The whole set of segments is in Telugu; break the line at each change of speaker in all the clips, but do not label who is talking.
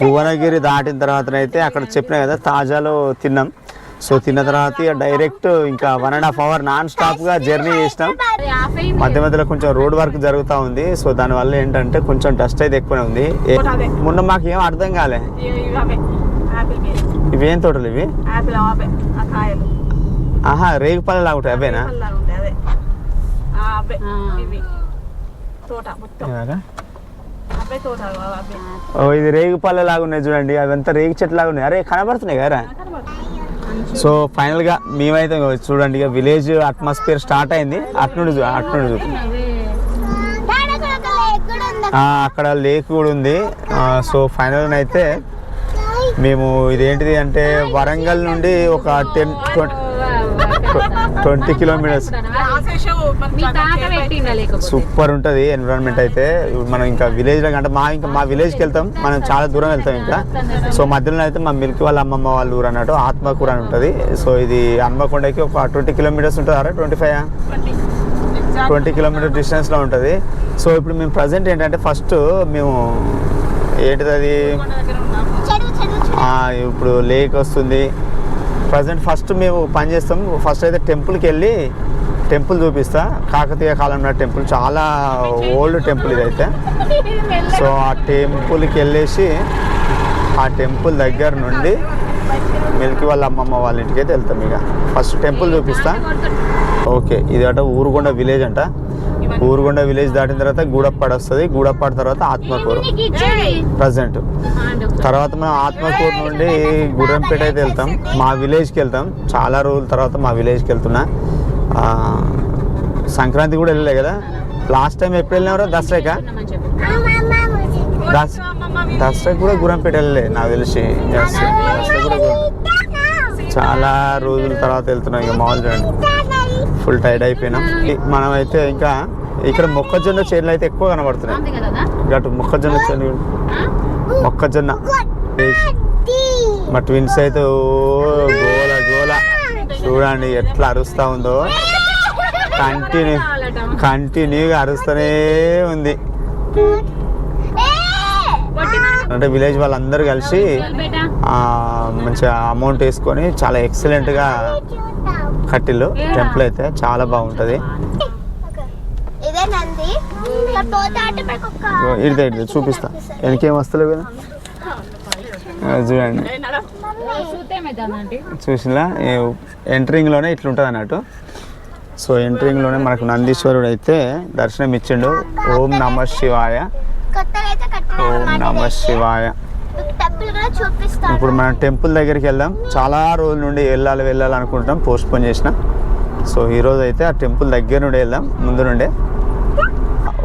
భువనగిరి దాటిన తర్వాత అయితే అక్కడ చెప్పిన కదా తాజాలో తిన్నాం. సో తిన్న తర్వాత డైరెక్ట్ ఇంకా one and half hour non స్టాప్గా జర్నీ చేసినాం. మధ్య మధ్యలో కొంచెం రోడ్ వర్క్ జరుగుతూ ఉంది. సో దానివల్ల ఏంటంటే కొంచెం డస్ట్ అయితే ఎక్కువనే ఉంది. మొన్న మాకు ఏం అర్థం కాలే.
ఇవి
తోటలు ఇవి? ఆహా రేగుపల్లి లాగా ఉంటాయి అవేనా
తోట మొత్తం అవే తోట అవే
ఓ ఇది రేగుపల్లి లాగా ఉన్నాయి చూడండి. అవంతా రేగు చెట్లు లాగా ఉన్నాయి అరే కనబడుతున్నాయి కదా సో ఫైనల్గా మేమైతే చూడండి ఇక విలేజ్ అట్మాస్ఫియర్ స్టార్ట్ అయింది. అట్నుండి అట్నుడు అట్నుండి చూ. అక్కడ లేక్ కూడా ఉంది. సో ఫైనల్ అయితే మేము ఇదేంటిది అంటే వరంగల్ నుండి ఒక టెన్ ట్వంటీ కిలోమీటర్స్. సూపర్ ఉంటుంది ఎన్విరాన్మెంట్ అయితే. మనం ఇంకా విలేజ్లో అంటే మా ఇంకా మా విలేజ్కి వెళ్తాం. మనం చాలా దూరం వెళ్తాం ఇంకా. సో మధ్యలో అయితే మా మిల్క్ వాళ్ళ అమ్మమ్మ వాళ్ళ ఊరు అన్నట్టు ఆత్మకూర అని ఉంటుంది. సో ఇది హన్మకొండకి ఒక ట్వంటీ కిలోమీటర్స్ ఉంటుంది అరే ట్వంటీ ఫైవ్ ట్వంటీ. కిలోమీటర్ డిస్టెన్స్లో ఉంటుంది. సో ఇప్పుడు మేము ప్రజెంట్ ఏంటంటే ఫస్ట్ మేము ఏంటిది ఇప్పుడు లేక్ వస్తుంది. ప్రజెంట్ ఫస్ట్ మేము పని చేస్తాం. ఫస్ట్ అయితే టెంపుల్కి వెళ్ళి టెంపుల్ చూపిస్తా. కాకతీయ కాలంలో టెంపుల్ చాలా ఓల్డ్ టెంపుల్ ఇదైతే. సో ఆ టెంపుల్కి వెళ్ళేసి ఆ టెంపుల్ దగ్గర నుండి మిల్కి వాళ్ళ అమ్మమ్మ వాళ్ళ ఇంటికి అయితే వెళ్తాం ఇక. ఫస్ట్ టెంపుల్ చూపిస్తా. ఓకే ఇది అట ఊరుగొండ విలేజ్ అంట. ఊరుగొండ విలేజ్ దాటిన తర్వాత గూడప్పాడు వస్తుంది. గూడప్పాడు తర్వాత ఆత్మకూరు. ప్రజెంట్. తర్వాత మనం ఆత్మకూరు నుండి గుర్రంపేట అయితే వెళ్తాం. మా విలేజ్కి వెళ్తాం. చాలా రోజుల తర్వాత మా విలేజ్కి వెళ్తున్నా. సంక్రాంతి కూడా వెళ్ళలే కదా? లాస్ట్ టైం ఎప్పుడు వెళ్ళినారో దసరాకా? దస్ దసరాకి కూడా గుర్రంపేట వెళ్ళలే నాకు తెలిసి. దసరా చాలా రోజుల తర్వాత వెళ్తున్నాం ఇక మామూలు చూడండి. ఫుల్ టైర్డ్ అయిపోయినాం. ఇ- మనం అయితే ఇంకా ఇక్కడ మొక్కజొన్న చేనులు అయితే ఎక్కువ కనబడుతున్నాయి. గటు మొక్కజొన్న చేను మొక్కజొన్న. మా ట్విన్స్ అయితే ఓ చూడండి ఎట్లా అరుస్తూ ఉందో. కంటిన్యూ కంటిన్యూగా అరుస్తూనే ఉంది. అంటే విలేజ్ వాళ్ళందరూ కలిసి మంచిగా అమౌంట్ వేసుకొని చాలా ఎక్సలెంట్గా కట్టిల్లు. టెంపుల్ అయితే చాలా బాగుంటుంది.
ఇదే
ఇడితే ఇడితే చూపిస్తా. వెనకేం వస్తలేవు కదా? చూడండి. చూసినా ఎంట్రింగ్లోనే ఇట్లుంటుంది అన్నట్టు. సో ఎంట్రింగ్లోనే మనకు నందీశ్వరుడు అయితే దర్శనం ఇచ్చిండు. ఓం నమ శివాయ. ఓం నమ శివాయ.
టెంపుల్ కూడా చూపిస్తాను
ఇప్పుడు మనం టెంపుల్ దగ్గరికి వెళ్దాం. చాలా రోజుల నుండి వెళ్ళాలి వెళ్ళాలి అనుకుంటాం పోస్ట్ పోన్ చేసిన. సో ఈరోజు అయితే ఆ టెంపుల్ దగ్గర నుండి వెళ్దాం. ముందు నుండే.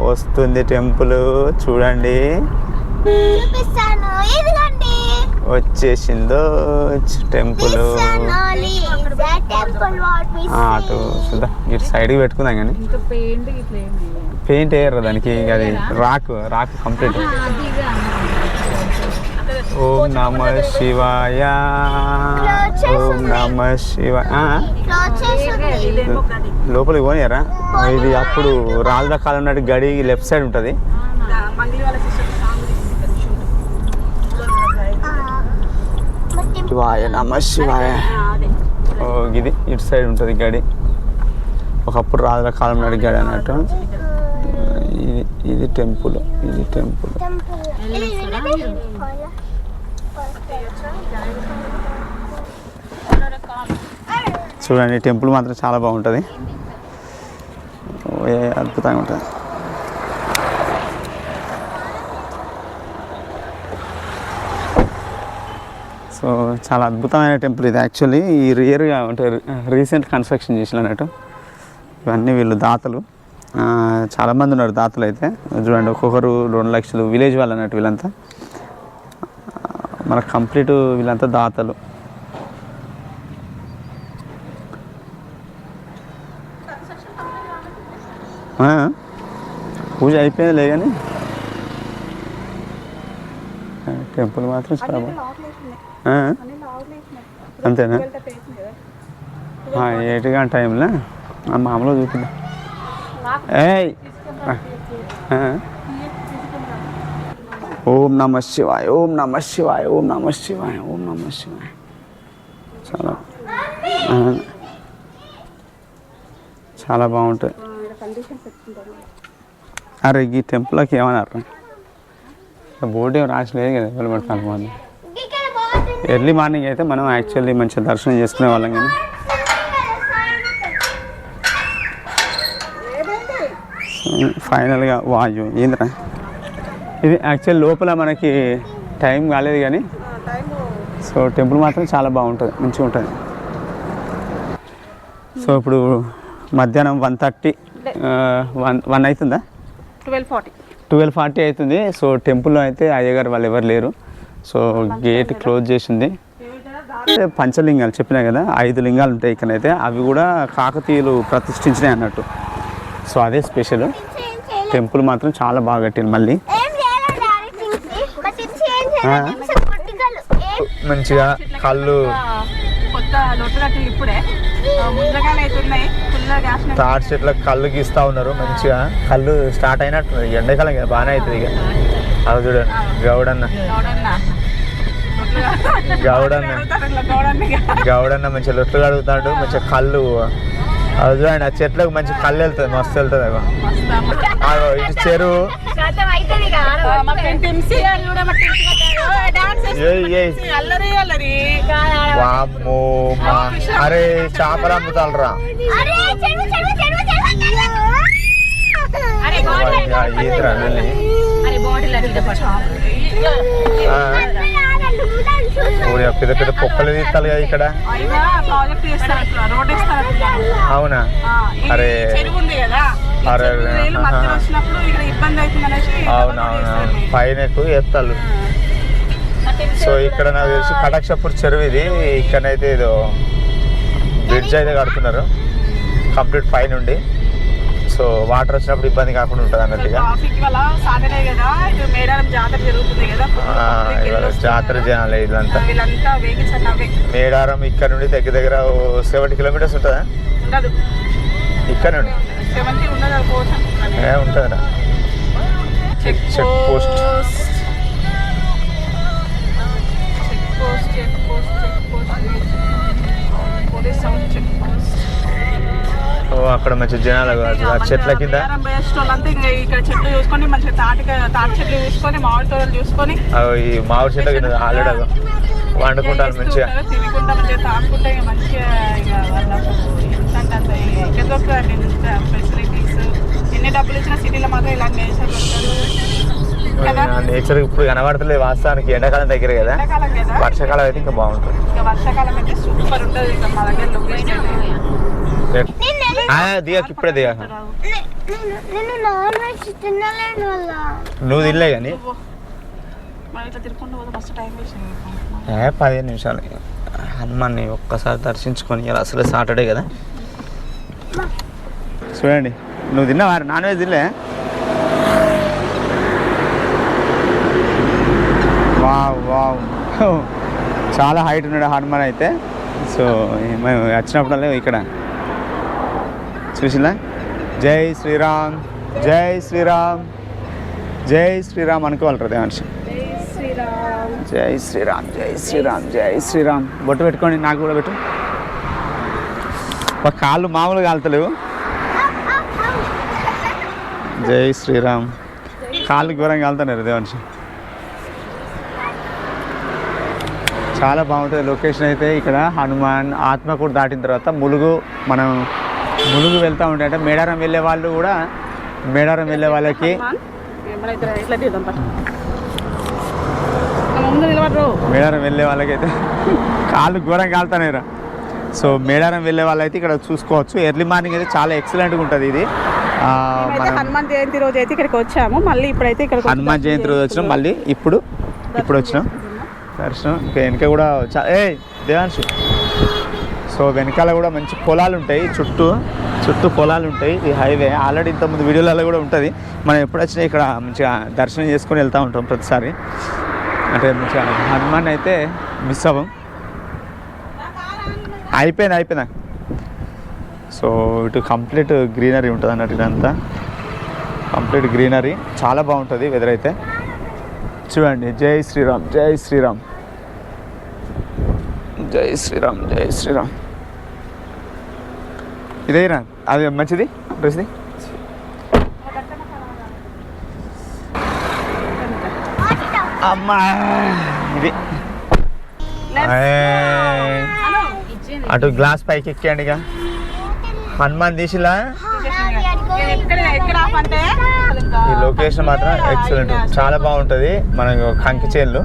వస్తుంది టెంపుల్. చూడండి.
చూపిస్తాను. ఇదిగోండి.
వచ్చేసిందో టెంపుల్.
టెంపుల్ వాట్ వి
అటు చూద్దాం. ఇటు సైడ్కి పెట్టుకుందాం కానీ.
పెయింట్
వేయరు దానికి ఇక అది రాక్ రాక్ కంప్లీట్. ఓం నమ శివాయ. ఓం నమ శివాయ. లోపలికి పోనీయరా? ఇది అప్పుడు రాజుల కాలం నాటి గడి లెఫ్ట్ సైడ్ ఉంటుంది. శివాయ నమ శివాయ. ఓ ఇది ఇటు సైడ్ ఉంటుంది గడి. ఒకప్పుడు రాజుల కాలం నాటి గడి అన్నట్టు. ఇది ఇది టెంపుల్ ఇది టెంపుల్. చూడండి టెంపుల్ మాత్రం చాలా బాగుంటుంది. అద్భుతంగా ఉంటుంది. సో చాలా అద్భుతమైన టెంపుల్ ఇది. యాక్చువల్లీ ఈ రియర్గా అంటే రీసెంట్ కన్స్ట్రక్షన్ చేసిన అన్నట్టు ఇవన్నీ వీళ్ళు దాతలు. చాలామంది ఉన్నారు దాతలు అయితే. చూడండి ఒక్కొక్కరు రెండు లక్షలు విలేజ్ వాళ్ళు అన్నట్టు వీళ్ళంతా. మనకు కంప్లీట్ వీళ్ళంతా దాతలు. పూజ అయిపోయింది లే కానీ ఆ, టెంపుల్ మాత్రం చాలా? అంతేనా? ఏడు గంట టైంలో? మామూలుగా చూపిద్దాం. ఏయ్. ఓం నమ శివాయ ఓం నమ శివాయ ఓం నమ శివాయ ఓం నమ శివాయ. చాలా చాలా బాగుంటుంది అరే ఈ టెంపుల్కి ఏమన్నారు? బోర్డు ఏం రాసలేదు కదా ఎవరు పడతాను
బాగుంటుంది
ఎర్లీ మార్నింగ్ అయితే మనం యాక్చువల్లీ మంచిగా దర్శనం చేసుకునే వాళ్ళం కానీ. ఫైనల్గా వాయు ఏంద్రా? ఇది యాక్చువల్ లోపల మనకి టైం కాలేదు కానీ సో టెంపుల్ మాత్రం చాలా బాగుంటుంది మంచిగా ఉంటుంది. సో ఇప్పుడు మధ్యాహ్నం వన్ థర్టీ వన్ వన్ అవుతుందా?
Twelve forty.
ట్వెల్వ్ ఫార్టీ అవుతుంది. సో టెంపుల్లో అయితే అయ్యగారు వాళ్ళు ఎవరు లేరు. సో గేట్ క్లోజ్ చేసింది. పంచలింగాలు చెప్పినా కదా ఐదు లింగాలు ఉంటాయి ఇక్కడైతే. అవి కూడా కాకతీయులు ప్రతిష్ఠించినాయి అన్నట్టు. సో అదే స్పెషల్. టెంపుల్ మాత్రం చాలా బాగా కట్టింది మళ్ళీ. మంచిగా కళ్ళు
ఇప్పుడే. ముందుగానే అయితే ఉన్నాయి. గ్యాస్
తాటి చెట్ల కళ్ళు గీస్తూ ఉన్నారు మంచిగా. కళ్ళు స్టార్ట్ అయినట్టు ఎండాకాలం కదా బాగానే అవుతుంది ఇక. అది చూడండి. గౌడన్న.
గౌడన్న.
గౌడన్న. మంచిగా లొట్లు కడుగుతాడు మంచిగా కళ్ళు. అది చూడండి ఆ చెట్లకు మంచి కళ్ళు వెళ్తుంది మస్తు వెళ్తుంది ఇటు చెరువు. వామ్మో అరే చేపలు అమ్ముతాలరా. పెద్ద పెద్ద పొక్కలు తీస్తాలు కదా ఇక్కడ అవునా? అరే.
చెరువు ఉంది కదా ఈ
అరే,
చెరువు
అరే,
నీళ్ళు మధ్యలో
ఆహా.
వచ్చినప్పుడు ఇక్కడ ఇబ్బంది అవుతుంది అనేసి
అవును అవును అవును పైన ఎక్కువ ఎత్తాలు సో ఇక్కడ నాకు తెలిసి కటాక్షపూర్ చెరువు ఇది. ఇక్కడైతే ఏదో బ్రిడ్జ్ అయితే కడుతున్నారు. కంప్లీట్ పై నుండి సో వాటర్ వచ్చినప్పుడు ఇబ్బంది కాకుండా ఉంటుంది అన్నట్టుగా. ఇవాళ జాతర జనాలే ఇదంతా మేడారం ఇక్కడ నుండి దగ్గర దగ్గర సెవెంటీ కిలోమీటర్స్ ఉంటుందా? ఇక్కడ నుండి ఉంటుందా చెక్ పోస్ట్. ఓ అక్కడ మంచి జనాలు ఆ చెట్ల కింద?
ఇక్కడ చెట్లు చూసుకొని మంచిగా తాటి తాటి చెట్లు చూసుకొని మామిడి తోటలు చూసుకొని.
మామిడి చెట్ల కింద ఆల్రెడీ వండుకుంటారు మంచిగా.
నేచర్ దొరకదు. కదా?
నేచర్ ఇప్పుడు కనబడతలేదు వాస్తవానికి. ఎండాకాలం దగ్గర కదా. వర్షాకాలం అయితే ఇంకా బాగుంటుంది.
ఇక వర్షాకాలం అయితే సూపర్ ఉంటుంది. ఇక మా దగ్గర లొకేషన్
ఆ, దిగక ఇప్పుడే
వల్ల
నువ్వు తినలే కానీ. ఏ పదిహేను నిమిషాలు. హనుమాన్ని ఒక్కసారి దర్శించుకొని అసలు సాటర్డే కదా. చూడండి నువ్వు తిన్నావా? నాన్ వెజ్ తినలే. Wow wow. చాలా హైట్ ఉన్నాడు హనుమాన్ అయితే. సో మేము వచ్చినప్పుడల్లా ఇక్కడ. చూసిలా జై శ్రీరామ్ జై శ్రీరామ్. జై శ్రీరామ్ అనుకోవాలి దేవాంశం? జై శ్రీరామ్ జై శ్రీరామ్ జై శ్రీరామ్. బొట్టు పెట్టుకోండి నాకు కూడా పెట్టు. ఒక కాళ్ళు మామూలుగా కాలుతలేవు. జై శ్రీరామ్. కాళ్ళు ఘోరంగా కాలుతున్నారు దేవాంశం చాలా బాగుంటుంది లొకేషన్ అయితే ఇక్కడ. హనుమాన్ ఆత్మకూరు దాటిన తర్వాత ములుగు మనం ములుగు వెళ్తూ ఉంటే అంటే మేడారం వెళ్ళే వాళ్ళు కూడా మేడారం వెళ్ళే వాళ్ళకి
ముందు నిలబడరు.
మేడారం వెళ్ళే వాళ్ళకైతే కాళ్ళు ఘోరం కాలుతానేరా సో మేడారం వెళ్ళే వాళ్ళైతే ఇక్కడ చూసుకోవచ్చు. ఎర్లీ మార్నింగ్ అయితే చాలా ఎక్సలెంట్గా ఉంటుంది ఇది.
హనుమాన్ జయంతి రోజు అయితే ఇక్కడికి వచ్చాము. మళ్ళీ ఇప్పుడైతే ఇక్కడ
హనుమాన్ జయంతి రోజు వచ్చినాం. మళ్ళీ ఇప్పుడు ఇప్పుడు వచ్చినాం. దర్శనం. ఇంకా వెనక కూడా చా- ఏ దేవాంశు సో వెనకాల కూడా మంచి పొలాలు ఉంటాయి. చుట్టూ చుట్టూ పొలాలు ఉంటాయి. ఈ హైవే. ఆల్రెడీ ఇంతకుముందు వీడియోలలో కూడా ఉంటుంది. మనం ఎప్పుడు వచ్చినా ఇక్కడ మంచిగా దర్శనం చేసుకొని వెళ్తూ ఉంటాం ప్రతిసారి. అంటే హనుమాన్ అయితే మిస్ అవ్వం. అయిపోయింది అయిపోయినా సో ఇటు కంప్లీట్ గ్రీనరీ ఉంటుంది అన్నట్టు ఇదంతా. కంప్లీట్ గ్రీనరీ చాలా బాగుంటుంది వెదర్ అయితే. చూడండి జై శ్రీరామ్ జై శ్రీరామ్. జై శ్రీరామ్ జై శ్రీరామ్. ఇదేనా అది మంచిది డ్రెస్ది? అమ్మా. ఇది. అటు గ్లాస్ పైకి ఎక్కండి ఇక. హనుమాన్ తీసిలా? ఈ లొకేషన్ మాత్రం ఎక్సలెంట్ చాలా బాగుంటుంది. మనకు కంకి చేన్లు.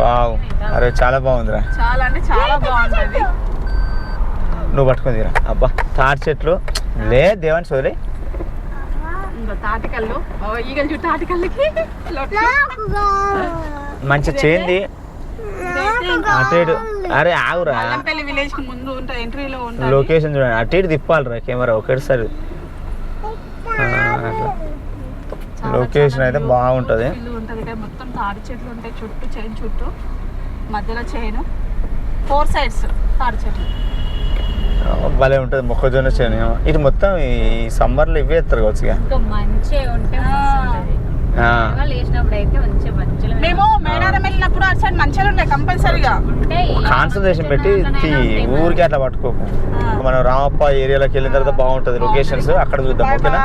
వావ్. అరే చాలా బాగుందిరా.
చాలా అంటే చాలా బాగుంటది.
నువ్వు పట్టుకొని తీరా. అబ్బా తాటి చెట్లు. లే దేవాన్ని సోదరి
తాటికల్లు. ఈగలు చూడు తాటికల్లుకి.
మంచి చేంది. అటు అరే ఆగురా.
విలేజ్కి ముందు ఉంటుంది ఎంట్రీలో ఉంటుంది
లొకేషన్ చూడండి. అటు ఇటు తిప్పాలిరా కెమెరా ఒకటిసారి లొకేషన్ అయితే బాగుంటుంది.
ఉంటుంది మొత్తం తాడి చెట్లు ఉంటాయి. చుట్టూ చైన్ చుట్టూ. మధ్యలో చైన్ ఫోర్ సైడ్స్ తాడి చెట్లు.
భలే ఉంటుంది మొక్కజొన్న చేను. ఇటు మొత్తం ఈ సమ్మర్లో ఇవే ఎత్తారు కావచ్చు
మేము మేడారం వెళ్ళినప్పుడు అటు సైడ్ మంచిగా ఉంటాయి కంపల్సరీగా.
కాన్సన్ట్రేషన్ పెట్టి తీ ఊరికే అట్లా పట్టుకోకు. మనం రామప్ప ఏరియాలోకి వెళ్ళిన తర్వాత బాగుంటుంది. లొకేషన్స్ అక్కడ చూద్దాం ఓకేనా?